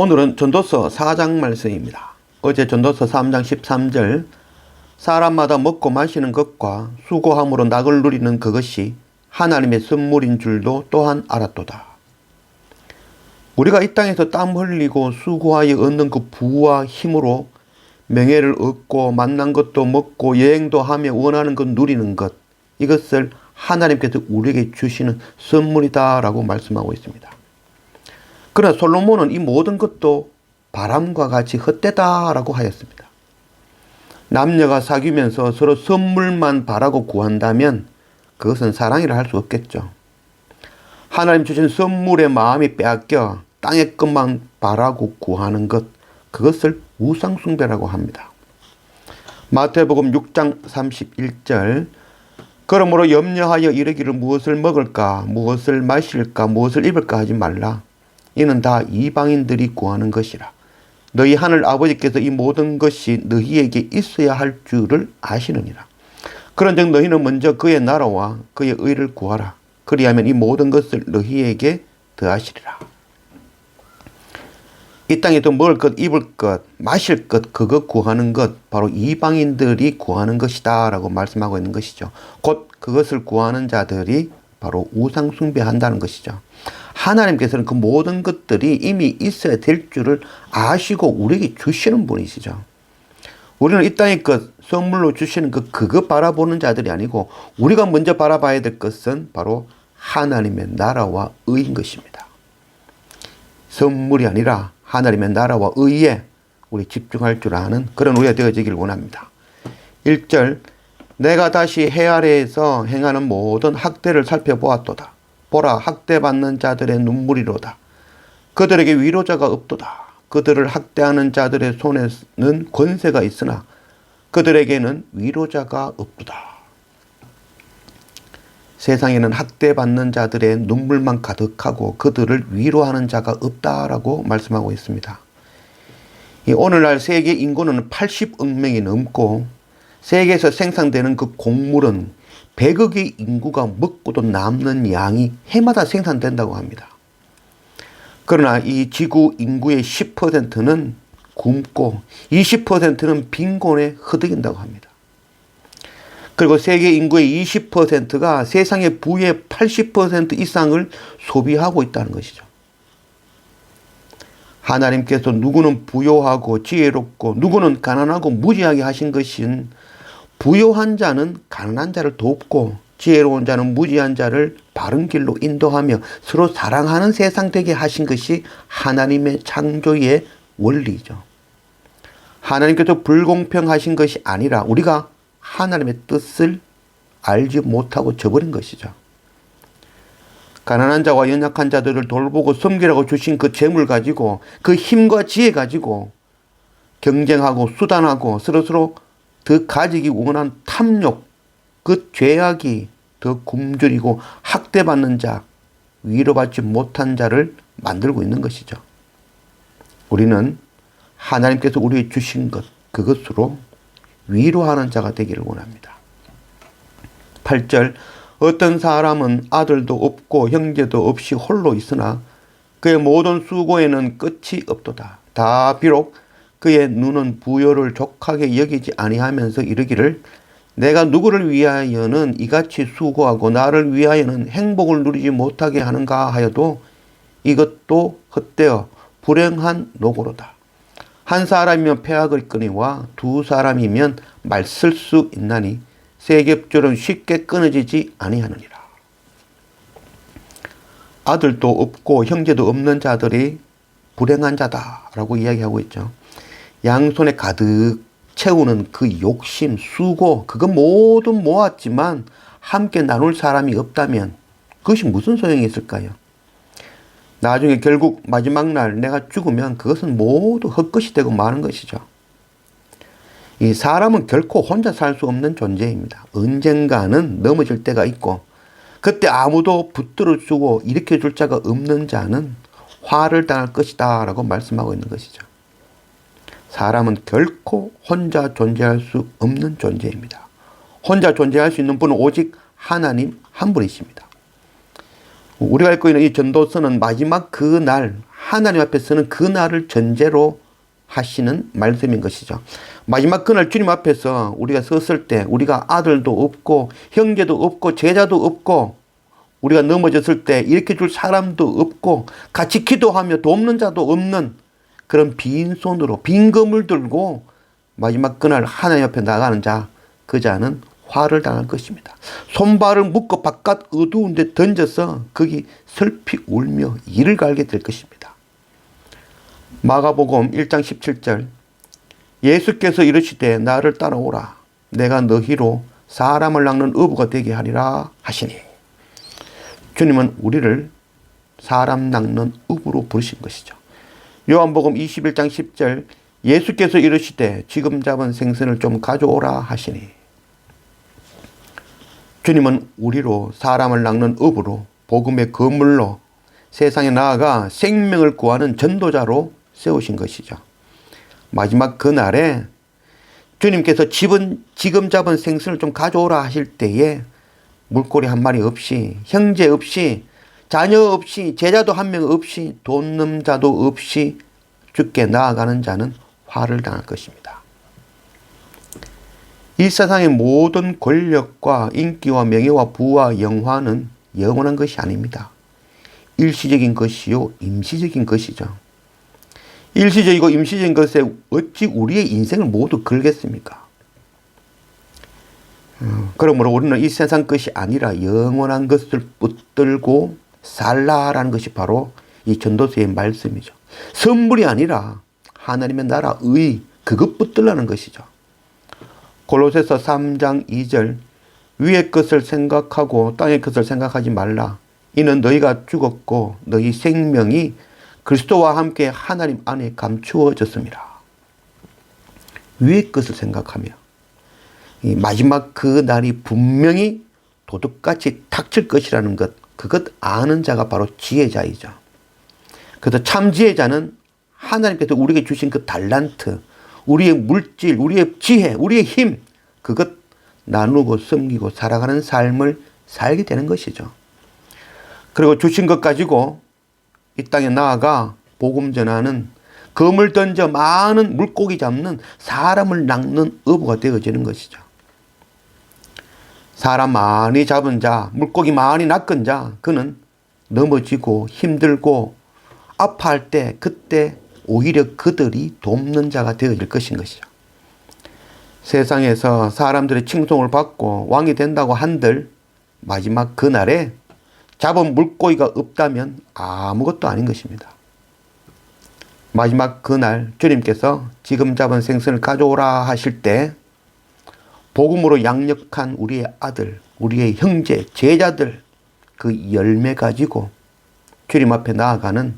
오늘은 전도서 4장 말씀입니다. 어제 전도서 3장 13절 사람마다 먹고 마시는 것과 수고함으로 낙을 누리는 그것이 하나님의 선물인 줄도 또한 알았도다. 우리가 이 땅에서 땀 흘리고 수고하여 얻는 그 부와 힘으로 명예를 얻고 만난 것도 먹고 여행도 하며 원하는 것 누리는 것 이것을 하나님께서 우리에게 주시는 선물이다라고 말씀하고 있습니다. 그러나 솔로몬은 이 모든 것도 바람과 같이 헛되다라고 하였습니다. 남녀가 사귀면서 서로 선물만 바라고 구한다면 그것은 사랑이라 할 수 없겠죠. 하나님 주신 선물의 마음이 빼앗겨 땅의 것만 바라고 구하는 것, 그것을 우상숭배라고 합니다. 마태복음 6장 31절 그러므로 염려하여 이르기를 무엇을 먹을까, 무엇을 마실까, 무엇을 입을까 하지 말라. 이는 다 이방인들이 구하는 것이라. 너희 하늘 아버지께서 이 모든 것이 너희에게 있어야 할 줄을 아시느니라. 그런즉 너희는 먼저 그의 나라와 그의 의를 구하라. 그리하면 이 모든 것을 너희에게 더하시리라. 이 땅에도 먹을 것, 입을 것, 마실 것, 그것 구하는 것, 바로 이방인들이 구하는 것이다. 라고 말씀하고 있는 것이죠. 곧 그것을 구하는 자들이 바로 우상숭배한다는 것이죠. 하나님께서는 그 모든 것들이 이미 있어야 될 줄을 아시고 우리에게 주시는 분이시죠. 우리는 이 땅의 것, 선물로 주시는 그, 그거 바라보는 자들이 아니고 우리가 먼저 바라봐야 될 것은 바로 하나님의 나라와 의인 것입니다. 선물이 아니라 하나님의 나라와 의에 우리 집중할 줄 아는 그런 우리가 되어지길 원합니다. 1절 내가 다시 해 아래에서 행하는 모든 학대를 살펴보았도다. 보라 학대받는 자들의 눈물이로다. 그들에게 위로자가 없도다. 그들을 학대하는 자들의 손에는 권세가 있으나 그들에게는 위로자가 없도다. 세상에는 학대받는 자들의 눈물만 가득하고 그들을 위로하는 자가 없다라고 말씀하고 있습니다. 이 오늘날 세계 인구는 80억 명이 넘고 세계에서 생산되는 그 곡물은 100억의 인구가 먹고도 남는 양이 해마다 생산된다고 합니다. 그러나 이 지구 인구의 10%는 굶고 20%는 빈곤에 허덕인다고 합니다. 그리고 세계 인구의 20%가 세상의 부의 80% 이상을 소비하고 있다는 것이죠. 하나님께서 누구는 부요하고 지혜롭고 누구는 가난하고 무지하게 하신 것은 부요한 자는 가난한 자를 돕고 지혜로운 자는 무지한 자를 바른 길로 인도하며 서로 사랑하는 세상 되게 하신 것이 하나님의 창조의 원리죠. 하나님께서 불공평하신 것이 아니라 우리가 하나님의 뜻을 알지 못하고 저버린 것이죠. 가난한 자와 연약한 자들을 돌보고 섬기라고 주신 그 재물 가지고 그 힘과 지혜 가지고 경쟁하고 수단하고 서로서로 더 가지기 원한 탐욕, 그 죄악이 더 굶주리고 학대받는 자, 위로받지 못한 자를 만들고 있는 것이죠. 우리는 하나님께서 우리에게 주신 것, 그것으로 위로하는 자가 되기를 원합니다. 8절 어떤 사람은 아들도 없고 형제도 없이 홀로 있으나 그의 모든 수고에는 끝이 없도다. 다 비록 그의 눈은 부여를 족하게 여기지 아니하면서 이르기를 내가 누구를 위하여는 이같이 수고하고 나를 위하여는 행복을 누리지 못하게 하는가 하여도 이것도 헛되어 불행한 노고로다. 한 사람이면 폐악을 끄니와 두 사람이면 말 쓸 수 있나니 세 겹줄은 쉽게 끊어지지 아니하느니라. 아들도 없고 형제도 없는 자들이 불행한 자다라고 이야기하고 있죠. 양손에 가득 채우는 그 욕심, 수고, 그거 모두 모았지만 함께 나눌 사람이 없다면 그것이 무슨 소용이 있을까요? 나중에 결국 마지막 날 내가 죽으면 그것은 모두 헛것이 되고 마는 것이죠. 이 사람은 결코 혼자 살 수 없는 존재입니다. 언젠가는 넘어질 때가 있고 그때 아무도 붙들어 주고 일으켜 줄 자가 없는 자는 화를 당할 것이다 라고 말씀하고 있는 것이죠. 사람은 결코 혼자 존재할 수 없는 존재입니다. 혼자 존재할 수 있는 분은 오직 하나님 한 분이십니다. 우리가 읽고 있는 이 전도서는 마지막 그 날 하나님 앞에 서는 그 날을 전제로 하시는 말씀인 것이죠. 마지막 그날 주님 앞에서 우리가 섰을 때 우리가 아들도 없고 형제도 없고 제자도 없고 우리가 넘어졌을 때 일으켜 줄 사람도 없고 같이 기도하며 돕는 자도 없는 그런 빈 손으로 빈 검을 들고 마지막 그날 하나님 앞에 나가는 자 그 자는 화를 당할 것입니다. 손발을 묶어 바깥 어두운 데 던져서 거기 슬피 울며 이를 갈게 될 것입니다. 마가복음 1장 17절 예수께서 이르시되 나를 따라오라 내가 너희로 사람을 낚는 어부가 되게 하리라 하시니 주님은 우리를 사람 낚는 어부로 부르신 것이죠. 요한복음 21장 10절 예수께서 이르시되 지금 잡은 생선을 좀 가져오라 하시니 주님은 우리로 사람을 낚는 업으로 복음의 거물로 세상에 나아가 생명을 구하는 전도자로 세우신 것이죠. 마지막 그날에 주님께서 집은 지금 잡은 생선을 좀 가져오라 하실 때에 물고기 한 마리 없이 형제 없이 자녀 없이 제자도 한 명 없이 돕는 자도 없이 죽게 나아가는 자는 화를 당할 것입니다. 이 세상의 모든 권력과 인기와 명예와 부와 영화는 영원한 것이 아닙니다. 일시적인 것이요, 임시적인 것이죠. 일시적이고 임시적인 것에 어찌 우리의 인생을 모두 걸겠습니까? 어, 그러므로 우리는 이 세상 것이 아니라 영원한 것을 붙들고 살라라는 것이 바로 이 전도서의 말씀이죠. 선물이 아니라 하나님의 나라 의 그것 붙들라는 것이죠. 골로새서 3장 2절 위의 것을 생각하고 땅의 것을 생각하지 말라. 이는 너희가 죽었고 너희 생명이 그리스도와 함께 하나님 안에 감추어졌습니다. 위의 것을 생각하며 이 마지막 그 날이 분명히 도둑같이 닥칠 것이라는 것, 그것 아는 자가 바로 지혜자이죠. 그래서 참 지혜자는 하나님께서 우리에게 주신 그 달란트, 우리의 물질, 우리의 지혜, 우리의 힘, 그것 나누고 섬기고 살아가는 삶을 살게 되는 것이죠. 그리고 주신 것 가지고 이 땅에 나아가 복음 전하는 검을 던져 많은 물고기 잡는 사람을 낚는 어부가 되어지는 것이죠. 사람 많이 잡은 자, 물고기 많이 낚은 자, 그는 넘어지고 힘들고 아파할 때 그때 오히려 그들이 돕는 자가 되어질 것인 것이죠. 세상에서 사람들의 칭송을 받고 왕이 된다고 한들 마지막 그날에 잡은 물고기가 없다면 아무것도 아닌 것입니다. 마지막 그날 주님께서 지금 잡은 생선을 가져오라 하실 때 복음으로 양육한 우리의 아들, 우리의 형제, 제자들 그 열매 가지고 주님 앞에 나아가는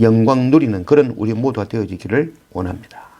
영광 누리는 그런 우리 모두가 되어지기를 원합니다.